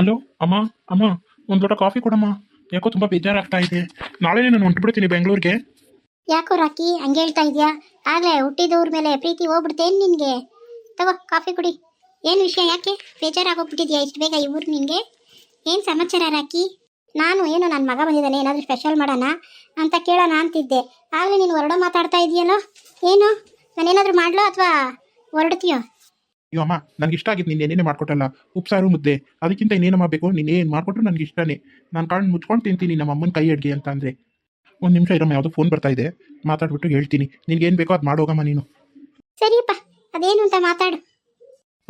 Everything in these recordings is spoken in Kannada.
ಅಲೋ ಅಮ್ಮ ಅಮ್ಮ, ಒಂದು ಲೋಟ ಕಾಫಿ ಕೊಡಮ್ಮ. ಯಾಕೋ ತುಂಬ ಬೇಜಾರಾಗ್ತಾ ಇದೆ. ನಾಳೆ ನಾನು ಹೊಂಟ್ಬಿಡ್ತೀನಿ ಬೆಂಗಳೂರಿಗೆ. ಯಾಕೋ ರಾಕಿ, ಹಂಗೆ ಹೇಳ್ತಾ ಇದೆಯಾ? ಆಗಲೇ ಹುಟ್ಟಿದವ್ರ ಮೇಲೆ ಪ್ರೀತಿ ಹೋಗ್ಬಿಡ್ತೇನು ನಿನಗೆ? ತಗೋ ಕಾಫಿ ಕುಡಿ. ಏನು ವಿಷಯ ಯಾಕೆ? ಬೇಜಾರಾಗೋಗ್ಬಿಟ್ಟಿದ್ಯಾ ಇಷ್ಟು ಬೇಗ ಈ ನಿನಗೆ? ಏನು ಸಮಾಚಾರ ರಾಕಿ? ನಾನು ಏನು ನನ್ನ ಮಗ ಬಂದಿದ್ದಾನೆ, ಏನಾದರೂ ಸ್ಪೆಷಲ್ ಮಾಡೋಣ ಅಂತ ಕೇಳೋಣ ಅಂತಿದ್ದೆ. ಆಗಲೇ ನೀನು ಹೊರಡೋ ಮಾತಾಡ್ತಾ ಇದೆಯಲ್ಲೋ? ಏನು? ನಾನೇನಾದರೂ ಮಾಡ್ಲೋ ಅಥವಾ ಹೊರಡ್ತೀಯೋ? ಅಮ್ಮ ನನಗೆ ಇಷ್ಟ ಆಗಿದ್ದು ನೀನು ಏನೇನೇ ಮಾಡ್ಕೊಟ್ಟಲ್ಲ. ಉಪ್ಸಾರು ಮುದ್ದೆ. ಅದಕ್ಕಿಂತ ಇನ್ನೇನಮ್ಮ ಬೇಕು? ನೀನು ಏನು ಮಾಡಿಕೊಟ್ರು ನನಗೆ ಇಷ್ಟನೇ. ನಾನು ಕಣ್ಣು ಮುಚ್ಕೊಂಡು ತಿಂತೀನಿ ನಮ್ಮ ಅಮ್ಮನ ಕೈ ಅಡುಗೆ ಅಂತ ಅಂದರೆ. ಒಂದು ನಿಮಿಷ ಇರಮ್ಮ ಯಾವುದೋ ಫೋನ್ ಬರ್ತಾ ಇದೆ. ಮಾತಾಡ್ಬಿಟ್ಟು ಹೇಳ್ತೀನಿ. ನಿನ್ಗೇನು ಬೇಕೋ ಅದು ಮಾಡೋಗಮ್ಮ ನೀನು. ಸರಿಯಪ್ಪ ಅದೇನು ಅಂತ ಮಾತಾಡು.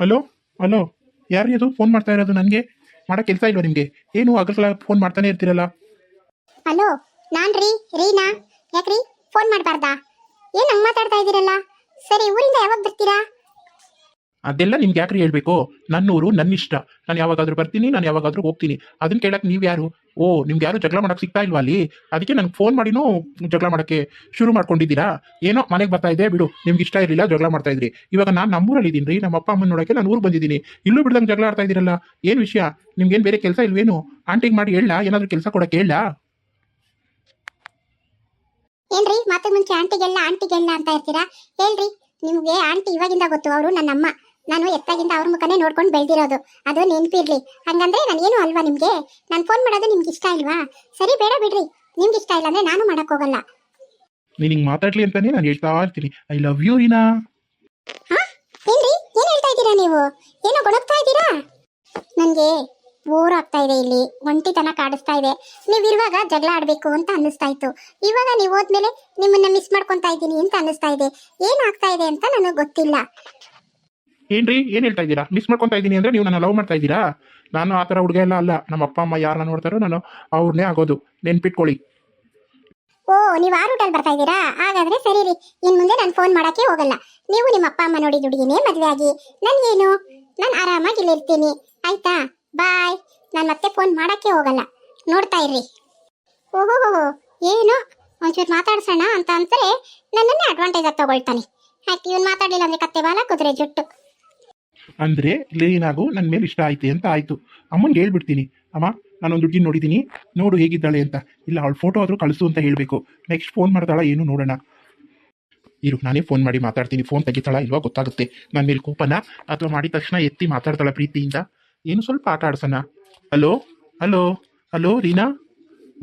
ಹಲೋ ಹಲೋ ಯಾರು ಇದು ಫೋನ್ ಮಾಡ್ತಾ ಇರೋದು ನನಗೆ? ಮಾಡೋ ಕೆಲಸ ಇಲ್ವಾ ನಿಮಗೆ? ಏನು ಆಗಲ್ಲ ಫೋನ್ ಮಾಡ್ತಾನೆ ಇರ್ತೀರಲ್ಲ? ಹಲೋ ನಾನು ರೀ ರೀನಾ. ಯಾಕ್ರಿ ಫೋನ್ ಮಾಡಬಾರ್ದಾ? ಏನು ಹಂಗೆ ಮಾತಾಡ್ತಾ ಇದ್ದೀರಲ್ಲ? ಸರಿ ಊರಿಂದ ಯಾವಾಗ ಬರ್ತೀರಾ? ಅದೆಲ್ಲ ನಿಮ್ಗೆ ಯಾಕ್ರಿ ಹೇಳ್ಬೇಕು? ನನ್ನ ಊರು ನನ್ನ ಇಷ್ಟ ನಾನು ಯಾವಾಗಾದ್ರೂ ಬರ್ತೀನಿ, ನಾನು ಯಾವಾಗಾದ್ರೂ ಹೋಗ್ತೀನಿ. ಅದನ್ನ ಕೇಳಕ್ ನೀವು ಯಾರು? ಓ, ನಿಮ್ಗೆ ಯಾರು ಜಗಳ ಮಾಡಕ್ ಸಿಗ್ತಾ ಇಲ್ವಾ ಅಲ್ಲಿ? ಅದಕ್ಕೆ ನಂಗೆ ಫೋನ್ ಮಾಡಿನೂ ಜಗಳ ಮಾಡಕ್ಕೆ ಶುರು ಮಾಡ್ಕೊಂಡಿದ್ದೀರಾ? ಏನೋ ಮನೆಗೆ ಬರ್ತಾ ಇದೆ, ಬಿಡು. ನಿಮ್ಗೆ ಇಷ್ಟ ಇರಲಿಲ್ಲ, ಜಗಳ ಮಾಡ್ತಾ ಇದ್ರಿ. ಇವಾಗ ನಾನು ನಮ್ಮೂರಲ್ಲಿ ಇದ್ದೀನಿ ರೀ ನಮ್ಮ ಅಪ್ಪ ಅಮ್ಮನ ನೋಡಕ್ಕೆ ನಾನು ಊರು ಬಂದಿದ್ದೀನಿ. ಇಲ್ಲೂ ಬಿಡ್ದಂಗೆ ಜಗಳ ಆಡ್ತಾ ಇದ್ದೀರಲ್ಲ, ಏನು ವಿಷಯ? ನಿಮ್ಗೇನು ಬೇರೆ ಕೆಲಸ ಇಲ್ವೇನು? ಆಂಟಿಗೆ ಮಾಡಿ ಹೇಳ ಏನಾದರೂ ಕೆಲಸ ಕೊಡಕ್ಕೆ ಹೇಳ ಏನ್ರಿ ಮತ್ತೆ ಮುಂಚೆ ಆಂಟಿಗೆಲ್ಲ ಆಂಟಿಗೆಲ್ಲ ಅಂತ ಇರ್ತೀರಾ? ಹೇಳ್ರಿ, ನಿಮ್ಗೆ ಆಂಟಿ ಇವಾಗಿಂದ ಗೊತ್ತು, ಅವರು ನನ್ನ ಅಮ್ಮ ನಾನು ಎತ್ತಾಗಿಂದ ಅವ್ರ ಮುಖನೇ ನೋಡ್ಕೊಂಡು ಬೆಳೆದಿರೋದು. ಅದು ನೆನಪಿರ್ಲಿ. ಹಂಗಂದ್ರೆ ನಾನು ಏನು ಅಲ್ವಾ ನಿಮ್ಗೆ? ನಾನು ಫೋನ್ ಮಾಡೋದು ನಿಮ್ಗೆ ಇಷ್ಟ ಇಲ್ವಾ? ಸರಿ ಬೇಡ ಬಿಡ್ರಿ. ನಿಮ್ಗೆ ಇಷ್ಟ ಇಲ್ಲ ಅಂದ್ರೆ ನಾನು ಮಾಡಕ್ ಹೋಗಲ್ಲ. ನೀನು ಹಿಂಗೆ ಮಾತಾಡ್ಲಿ ಅಂತಾನೆ ನಾನು ಹೇಳ್ತಾ ಇರ್ತೀನಿ. ಐ ಲವ್ ಯು ರೀನಾ ಏನ್ರಿ? ಏನ್ ಹೇಳ್ತಾ ಇದ್ದೀರಾ ನೀವು? ಏನೋ ಗೊಣಗ್ತಾ ಇದ್ದೀರಾ? ನನ್ಗೆ ಬೋರ್ ಆಗ್ತಾ ಇದೆ ಇಲ್ಲಿ. ಒಂಟಿತನ ಕಾಡಿಸ್ತಾ ಇದೆ. ನೀವಿರುವಾಗ ಜಗಳ ಆಡ್ಬೇಕು ಅಂತ ಅನ್ನಿಸ್ತಾ ಇತ್ತು. ಇವಾಗ ನೀವು ಹೋದ್ಮೇಲೆ ನಿಮ್ಮನ್ನ ಮಿಸ್ ಮಾಡ್ಕೊಂತ ಇದ್ದೀನಿ ಅಂತ ಅನ್ನಿಸ್ತಾ ಇದೆ. ಏನ್ ಆಗ್ತಾ ಇದೆ ಅಂತ ನನಗೆ ಗೊತ್ತಿಲ್ಲ. ಏನ್ರಿ? ಏನ್ ಹೇಳ್ತಾ ಇದ್ದೀರಾ? ಮಿಸ್ ಮಾಡ್ಕೊಂತಾ ಇದ್ದೀನಿ ಅಂದ್ರೆ ನೀವು ನನ್ನ ಲವ್ ಮಾಡ್ತಾ ಇದ್ದೀರಾ? ನಾನು ಆ ಥರ ಹುಡುಗ ಎಲ್ಲ ಅಲ್ಲ. ನಮ್ಮ ಅಪ್ಪ, ಅಮ್ಮ ಯಾರನ್ನ ನೋಡ್ತಾರೋ ನಾನು ಅವ್ರನ್ನೇ ಆಗೋದು. ನೆನ್ಪಿಟ್ಕೊಳ್ಳಿ. ಓ, ನೀವು ಆ ರೂಟಲ್ಲಿ ಬರ್ತಾ ಇದ್ದೀರಾ? ಹಾಗಾದ್ರೆ ಸರಿ ರೀ. ಇನ್ ಮುಂದೆ ನಾನು ಫೋನ್ ಮಾಡಕ್ಕೆ ಹೋಗಲ್ಲ. ನೀವು ನಿಮ್ಮ ಅಪ್ಪ, ಅಮ್ಮ ನೋಡಿ ದುಡಿಗಿನೇ ಮದುವೆ ಆಗಿ. ನನ್ಗೇನು? ನಾನು ಆರಾಮಾಗಿ ಇಲ್ಲಿ ಇರ್ತೀನಿ. ಆಯ್ತಾ? ಬಾಯ್ ನಾನು ಮತ್ತೆ ಫೋನ್ ಮಾಡಕ್ಕೆ ಹೋಗಲ್ಲ. ನೋಡ್ತಾ ಇರ್ರಿ. ಓಹೋ ಏನು? ಒಂಚೂರು ಮಾತಾಡ್ಸೋಣ ಅಂತ ಅಂತಾರೆ ನನ್ನನ್ನೇ ಅಡ್ವಾಂಟೇಜ್ ಆಗಿ ತಗೊಳ್ತಾನೆ. ಆಯ್ತು, ಇವ್ನು ಮಾತಾಡಲಿಲ್ಲ ಅಂದ್ರೆ ಕತ್ತೆ ಬಾಲ, ಕುದುರೆ ಜುಟ್ಟು. ಅಂದ್ರೆ ಲೀನಾಗೂ ನನ್ನ ಮೇಲೆ ಇಷ್ಟ ಆಯ್ತು ಅಂತ ಆಯ್ತು? ಅಮ್ಮನಿಗೆ ಹೇಳ್ಬಿಡ್ತೀನಿ. ಅಮ್ಮ, ನಾನೊಂದು ಹುಡುಗಿ ನೋಡಿದ್ದೀನಿ ನೋಡು ಹೇಗಿದ್ದಾಳೆ ಅಂತ. ಇಲ್ಲ, ಅವಳು ಫೋಟೋ ಆದರೂ ಕಳಿಸು ಅಂತ ಹೇಳಬೇಕು. ನೆಕ್ಸ್ಟ್ ಫೋನ್ ಮಾಡ್ತಾಳ ಏನು ನೋಡೋಣ. ಇರು, ನಾನೇ ಫೋನ್ ಮಾಡಿ ಮಾತಾಡ್ತೀನಿ. ಫೋನ್ ತೆಗಿತಾಳ ಇಲ್ವಾ ಗೊತ್ತಾಗುತ್ತೆ. ನನ್ನ ಮೇಲೆ ಕೋಪನ ಅಥವಾ ಮಾಡಿದ ತಕ್ಷಣ ಎತ್ತಿ ಮಾತಾಡ್ತಾಳ ಪ್ರೀತಿಯಿಂದ? ಏನು ಸ್ವಲ್ಪ ಆಟ ಆಡ್ಸೋಣ? Hello hello hello Reena?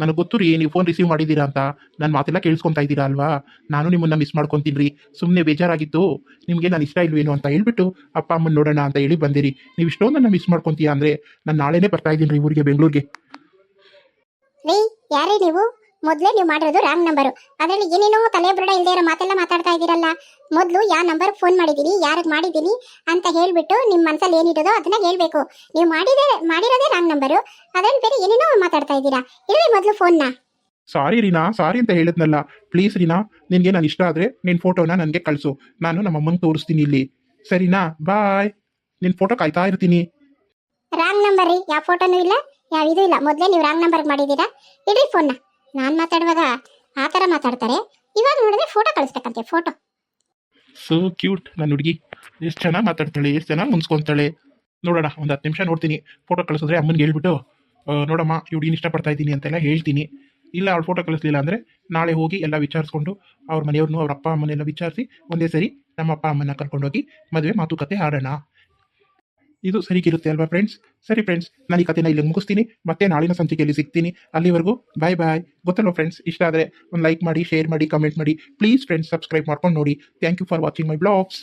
ನನಗೆ ಗೊತ್ತು ರೀ ನೀವು ಫೋನ್ ರಿಸೀವ್ ಮಾಡಿದ್ದೀರಾ ಅಂತ. ನನ್ನ ಮಾತೆಲ್ಲ ಕೇಳಿಸ್ಕೊತಾ ಇದ್ದೀರಾ ಅಲ್ವಾ? ನಾನು ನಿಮ್ಮನ್ನ ಮಿಸ್ ಮಾಡ್ಕೊತೀನಿ ರೀ. ಸುಮ್ಮನೆ ಬೇಜಾರಾಗಿತ್ತು. ನಿಮಗೆ ನಾನು ಇಷ್ಟ ಇಲ್ವೇನು ಅಂತ ಹೇಳ್ಬಿಟ್ಟು ಅಪ್ಪ ಅಮ್ಮನ ನೋಡೋಣ ಅಂತ ಹೇಳಿ ಬಂದಿರಿ. ನೀವು ಇಷ್ಟೊಂದು ನನ್ನ ಮಿಸ್ ಮಾಡ್ಕೊತೀಯ ಅಂದರೆ ನಾನು ನಾಳೆನೇ ಬರ್ತಾ ಇದ್ದೀನಿ ರೀ ಊರಿಗೆ, ಬೆಂಗಳೂರಿಗೆ. ನೀವು? ಮೊದಲೇ ನೀವು ಮಾಡಿರೋದು ರಾಂಗ್ ನಂಬರು ಅದರಲ್ಲಿ ಏನೇನೋ ತಲೆ ಬುರುಡ ಇಲ್ಲದೆ ಇರೋ ಮಾತೆಲ್ಲ ಮಾತಾಡ್ತಾ ಇದ್ದೀರಲ್ಲ. ಮೊದಲು ಯಾವ ನಂಬರ್ ಫೋನ್ ಮಾಡಿದ್ದೀನಿ ಯಾರಿಗೆ ಮಾಡಿದ್ದೀನಿ ಅಂತ ಹೇಳಿಬಿಟ್ಟು ನಿಮ್ಮ ಮನಸ್ಸಲ್ಲಿ ಏನಿರೋದೋ ಅದನ್ನ ಹೇಳ್ಬೇಕು. ನೀವು ಮಾಡಿದೆ ಮಾಡಿರೋದೇ ರಾಂಗ್ ನಂಬರು ಅದರಲ್ಲಿ ಬೇರೆ ಏನೇನೋ ಮಾತಾಡ್ತಾ ಇದ್ದೀರಾ? ಇರಲಿ ಮೊದಲು ಫೋನ್ನ ಸಾರಿ ರೀನಾ ಸಾರಿ ಅಂತ ಹೇಳಿದ್ನಲ್ಲ. ಪ್ಲೀಸ್ ರೀನಾ ನಿನಗೆ ನಾನು ಇಷ್ಟ ಆದರೆ ನಿನ್ನ ಫೋಟೋನ ನನಗೆ ಕಳಿಸು. ನಾನು ನಮ್ಮ ಅಮ್ಮನ ತೋರಿಸ್ತೀನಿ ಇಲ್ಲಿ. ಸರಿನಾ? ಬಾಯ್ ನಿನ್ನ ಫೋಟೋ ಕಾಯ್ತಾ ಇರ್ತೀನಿ. ರಾಂಗ್ ನಂಬರ್ ರೀ. ಯಾವ ಫೋಟೋನೂ ಇಲ್ಲ ಯಾವ ಇದು ಇಲ್ಲ. ಮೊದಲೇ ನೀವು ರಾಂಗ್ ನಂಬರ್ ಮಾಡಿದ್ದೀರಾ? ಇಡ್ರಿ ಫೋನ್ನ ನಾನು ಮಾತಾಡುವಾಗ ಆ ಥರ ಮಾತಾಡ್ತಾರೆ. ಇವಾಗ ನೋಡಿದ್ರೆ ಫೋಟೋ ಕಳಿಸ್ಬೇಕಂತೆ ಫೋಟೋ ಸೊ ಕ್ಯೂಟ್ ನನ್ನ ಹುಡುಗಿ. ಎಷ್ಟು ಚೆನ್ನಾಗಿ ಮಾತಾಡ್ತಾಳೆ, ಎಷ್ಟು ಚೆನ್ನಾಗಿ ಮುನ್ಸ್ಕೊತಾಳೆ. ನೋಡೋಣ, ಒಂದು ಹತ್ತು ನಿಮಿಷ ನೋಡ್ತೀನಿ. ಫೋಟೋ ಕಳಿಸಿದ್ರೆ ಅಮ್ಮನಿಗೆ ಹೇಳ್ಬಿಟ್ಟು ನೋಡಮ್ಮ, ಈ ಹುಡುಗಿನ ಇಷ್ಟಪಡ್ತಾ ಇದ್ದೀನಿ ಅಂತೆಲ್ಲ ಹೇಳ್ತೀನಿ. ಇಲ್ಲ, ಅವ್ಳು ಫೋಟೋ ಕಳಿಸ್ಲಿಲ್ಲ ಅಂದರೆ ನಾಳೆ ಹೋಗಿ ಎಲ್ಲ ವಿಚಾರಿಸ್ಕೊಂಡು ಅವ್ರ ಮನೆಯವ್ರನ್ನೂ ಅವ್ರ ಅಪ್ಪ ಅಮ್ಮನೆಲ್ಲ ವಿಚಾರಿಸಿ, ಒಂದೇ ಸರಿ ನಮ್ಮ ಅಪ್ಪ ಅಮ್ಮನ ಕರ್ಕೊಂಡೋಗಿ ಮದುವೆ ಮಾತುಕತೆ ಆಡೋಣ. ಇದು ಸರಿಗಿರುತ್ತೆ ಅಲ್ವಾ ಫ್ರೆಂಡ್ಸ್ ಸರಿ ಫ್ರೆಂಡ್ಸ್ ನಾನು ಈ ಕಥೆನ ಇಲ್ಲಿ ಮುಗಿಸ್ತೀನಿ. ಮತ್ತೆ ನಾಳಿನ ಸಂಚಿಕೆಯಲ್ಲಿ ಸಿಗ್ತೀನಿ. ಅಲ್ಲಿವರೆಗೂ ಬಾಯ್ ಬಾಯ್ ಗೊತ್ತಲ್ವ ಫ್ರೆಂಡ್ಸ್ ಇಷ್ಟ ಆದರೆ ಒಂದು ಲೈಕ್ ಮಾಡಿ ಶೇರ್ ಮಾಡಿ ಕಮೆಂಟ್ ಮಾಡಿ. ಪ್ಲೀಸ್ ಫ್ರೆಂಡ್ಸ್ ಸಬ್ಸ್ಕ್ರೈಬ್ ಮಾಡ್ಕೊಂಡು ನೋಡಿ. Thank you for watching my blogs